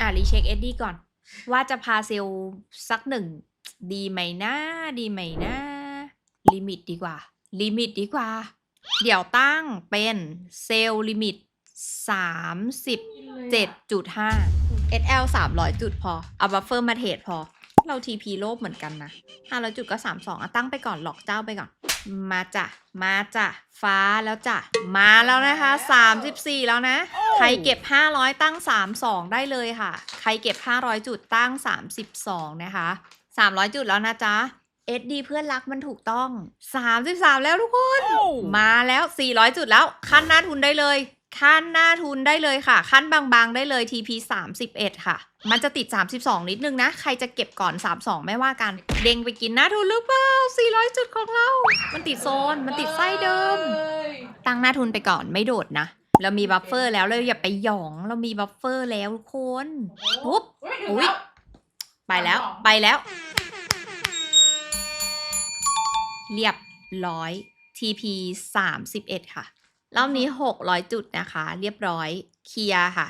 อะรีเช็คเอ็ดดี้ก่อน ว่าจะพาเซลล์สักหนึ่ง ดีไหมนะดีไหมนะลิมิตดีกว่า ลิมิตดีกว่า เดี๋ยวตั้งเป็นเซลล์ลิมิต37.5 SL 300จุดพอ เอาบัฟเฟอร์มาเทรดพอ เรา TP โลบเหมือนกันนะ500จุดก็32อะตั้งไปก่อนหลอกเจ้าไปก่อน มาจ้ะ มาจ้ะ ฟ้าแล้วจ้ะ มาแล้วนะคะ 34 แล้วนะ ใครเก็บ 500 ตั้ง 32 ได้เลยค่ะ ใครเก็บ 500 จุดตั้ง 32 นะคะ 300 จุดแล้วนะจ๊ะ SD เพื่อนรักมันถูกต้อง 33 แล้วทุกคน มาแล้ว 400 จุดแล้ว ขั้นหน้าทุนได้เลย ขั้นหน้าทุนได้เลยค่ะ ขั้นบางๆได้เลย TP 31 ค่ะ มันจะติด 32 นิดนึงนะ ใครจะเก็บก่อน 32 ไม่ว่ากัน เด้งไปกินหน้าทุนหรือเปล่า 400 จุดของเรา มันติดโซน มันติดไส้เดิม ตั้งหน้าทุนไปก่อนไม่โดดนะ เรามีบัฟเฟอร์แล้วเราอย่าไปหยอง เรามีบัฟเฟอร์แล้วทุกคนปุ๊บอุ๊ยไปแล้วไปแล้ว เรียบร้อย TP 31 ค่ะ รอบนี้ 600 จุดนะคะ เรียบร้อย เคลียร์ค่ะ